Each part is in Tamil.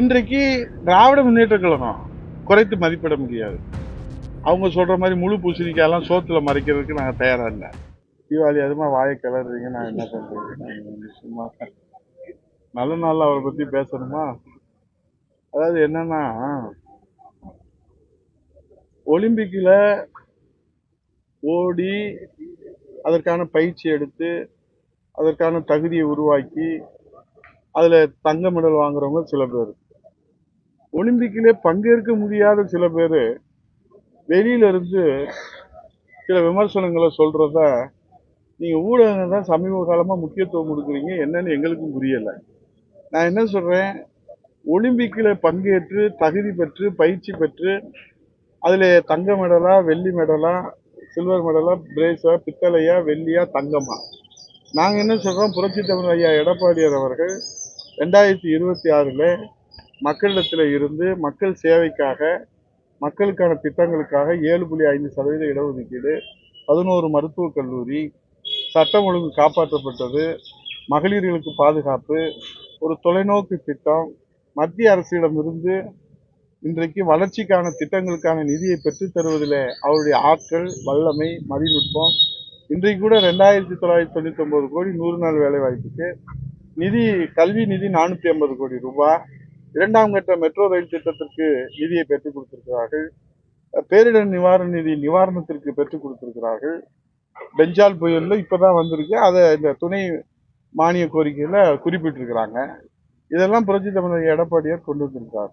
இன்றைக்கு திராவிட முன்னேற்ற கழகம் குறைத்து மதிப்பிட முடியாது. அவங்க சொல்கிற மாதிரி முழு பூசணிக்காயெல்லாம் சோத்தில் மறைக்கிறதுக்கு நாங்கள் தயாராக இல்லை. தீபாவளி அதுமா வாயை கிளறீங்க நான் என்ன பண்ணுறது சும்மா நல்ல நாளில் அவரை பற்றி பேசணுமா? அதாவது என்னன்னா ஒலிம்பிக்கில் ஓடி அதற்கான பயிற்சி எடுத்து அதற்கான தகுதியை உருவாக்கி அதில் தங்க மெடல் வாங்குறவங்க சில பேர். ஒலிம்பிக்கிலே பங்கேற்க முடியாத சில பேர் வெளியிலிருந்து சில விமர்சனங்களை சொல்கிறத நீங்கள் ஊடகங்கள் தான் சமீப காலமாக முக்கியத்துவம் கொடுக்குறீங்க. என்னன்னு எங்களுக்கும் புரியலை. நான் என்ன சொல்கிறேன் ஒலிம்பிக்கில் பங்கேற்று தகுதி பெற்று பயிற்சி பெற்று அதில் தங்க மெடலா வெள்ளி மெடலா சில்வர் மெடலா பிரேஸா பித்தளையா வெள்ளியா தங்கமா? நாங்கள் என்ன சொல்கிறோம் புரட்சி தமிழ் ஐயா எடப்பாடியார் அவர்கள் ரெண்டாயிரத்தி இருபத்தி ஆறில் மக்களிடத்தில் இருந்து மக்கள் சேவைக்காக மக்களுக்கான திட்டங்களுக்காக ஏழு புள்ளி ஐந்து சதவீத இடஒதுக்கீடு பதினோரு மருத்துவக் கல்லூரி சட்டம் ஒழுங்கு காப்பாற்றப்பட்டது மகளிர்களுக்கு பாதுகாப்பு ஒரு தொலைநோக்கு திட்டம் மத்திய அரசிடமிருந்து இன்றைக்கு வளர்ச்சிக்கான திட்டங்களுக்கான நிதியை பெற்றுத் தருவதில் அவருடைய ஆற்றல் வல்லமை மதிநுட்பம். இன்றைக்கு கூட ரெண்டாயிரத்தி தொள்ளாயிரத்தி தொண்ணூத்தி ஒன்பது கோடி நூறு நாள் வேலைவாய்ப்புக்கு. நிதி கல்வி நிதி நானூற்றி ஐம்பது கோடி ரூபாய். இரண்டாம் கட்ட மெட்ரோ ரயில் திட்டத்திற்கு நிதியை பெற்றுக் கொடுத்திருக்கிறார்கள். பேரிடர் நிவாரண நிதி நிவாரணத்திற்கு பெற்றுக் கொடுத்திருக்கிறார்கள். பெஞ்சால் புயலில் இப்போ தான் வந்திருக்கு. அதை இந்த துணை மானிய கோரிக்கையில் குறிப்பிட்டிருக்கிறாங்க. இதெல்லாம் புரட்சி தமிழர் எடப்பாடியார் கொண்டு வந்திருக்கார்.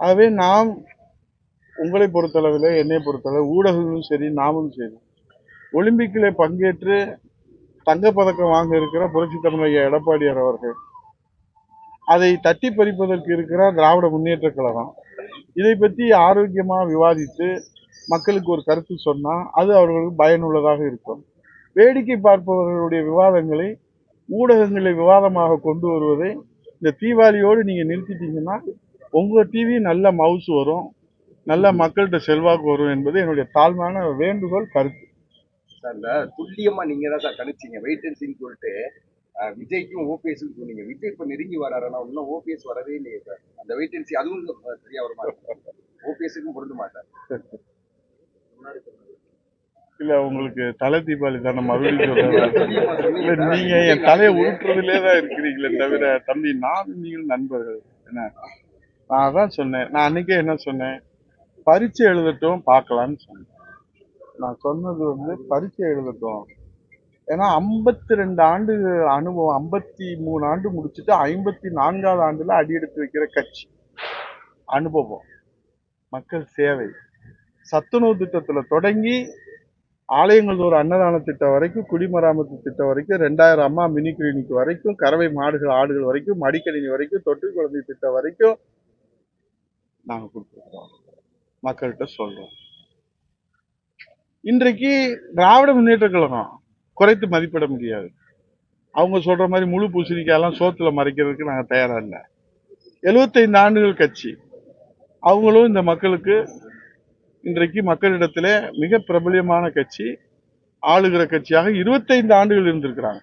ஆகவே நாம் உங்களை பொறுத்தளவில் என்னை பொறுத்தளவு ஊடகங்களும் சரி நாமும் சரி ஒலிம்பிக்கில் பங்கேற்று தங்கப்பதக்கம் வாங்க இருக்கிற புரட்சி தமிழர் எடப்பாடியார் அவர்கள் அதை தட்டி பறிப்பதற்கு இருக்கிற திராவிட முன்னேற்ற கழகம். இதை பற்றி ஆரோக்கியமாக விவாதித்து மக்களுக்கு ஒரு கருத்து சொன்னால் அது அவர்களுக்கு பயனுள்ளதாக இருக்கும். வேடிக்கை பார்ப்பவர்களுடைய விவாதங்களை ஊடகங்களை விவாதமாக கொண்டு வருவதை இந்த தீபாவளியோடு நீங்கள் நிறுத்திட்டீங்கன்னா உங்கள் டிவி நல்ல மவுஸ் வரும் நல்ல மக்கள்கிட்ட செல்வாக்கு வரும் என்பது என்னுடைய தாழ்மையான வேண்டுகோள் கருத்து. சார் துல்லியமாக நீங்கள் தான் சார் கணிச்சிங்க. வெயிட் அண்ட் சொல்லிட்டு விஜய்க்கும் ஓபிஎஸ்க்கும் சொன்னீங்க. விஜய் இப்ப நெருங்கி வராருன்னா இன்னும் ஓபிஎஸ் வரவே இல்லையே சார் அந்த வெயிட் அண்ட் சி அதுவும் சரியா வர மாட்டார் ஓபிஎஸ்க்கும் பொருந்த மாட்டார். இல்ல உங்களுக்கு தலை தீபாவளி தானே மறுபடியும் இல்ல நீங்க என் தலையை உருட்டுறதுலே தான் இருக்கிறீங்களே தவிர தம்பி நான் நீங்களும் நண்பர்கள். என்ன? நான் அதான் சொன்னேன். நான் அன்னைக்கே என்ன சொன்னேன்? பரீட்சை எழுதட்டும் பார்க்கலாம்னு சொன்னேன். நான் சொன்னது வந்து பரீட்சை எழுதட்டும். ஏன்னா ஐம்பத்தி ரெண்டு ஆண்டு அனுபவம் ஐம்பத்தி மூணு ஆண்டு முடிச்சுட்டு ஐம்பத்தி நான்காவது ஆண்டுல அடியெடுத்து வைக்கிற கட்சி. அனுபவம். மக்கள் சேவை. சத்துணவு திட்டத்தில் தொடங்கி ஆலயங்கள் ஒரு அன்னதான திட்டம் வரைக்கும் குடிமராமத்து திட்டம் வரைக்கும் ரெண்டாயிரம் அம்மா மினி கிளினிக் வரைக்கும் கறவை மாடுகள் ஆடுகள் வரைக்கும் மடிக்கணினி வரைக்கும் தொட்டு குழந்தை திட்டம் வரைக்கும் நாங்கள் கொடுத்துருக்கோம். மக்கள்கிட்ட சொல்றோம். இன்றைக்கு திராவிட முன்னேற்ற கழகம் குறைத்து மதிப்பிட முடியாது. அவங்க சொல்கிற மாதிரி முழு பூசணிக்காயெல்லாம் சோத்துல மறைக்கிறதுக்கு நாங்கள் தயாராக இல்லை. எழுபத்தைந்து ஆண்டுகள் கட்சி. அவங்களும் இந்த மக்களுக்கு இன்றைக்கு மக்களிடத்தில் மிக பிரபலியமான கட்சி ஆளுகிற கட்சியாக இருபத்தைந்து ஆண்டுகள் இருந்திருக்கிறாங்க.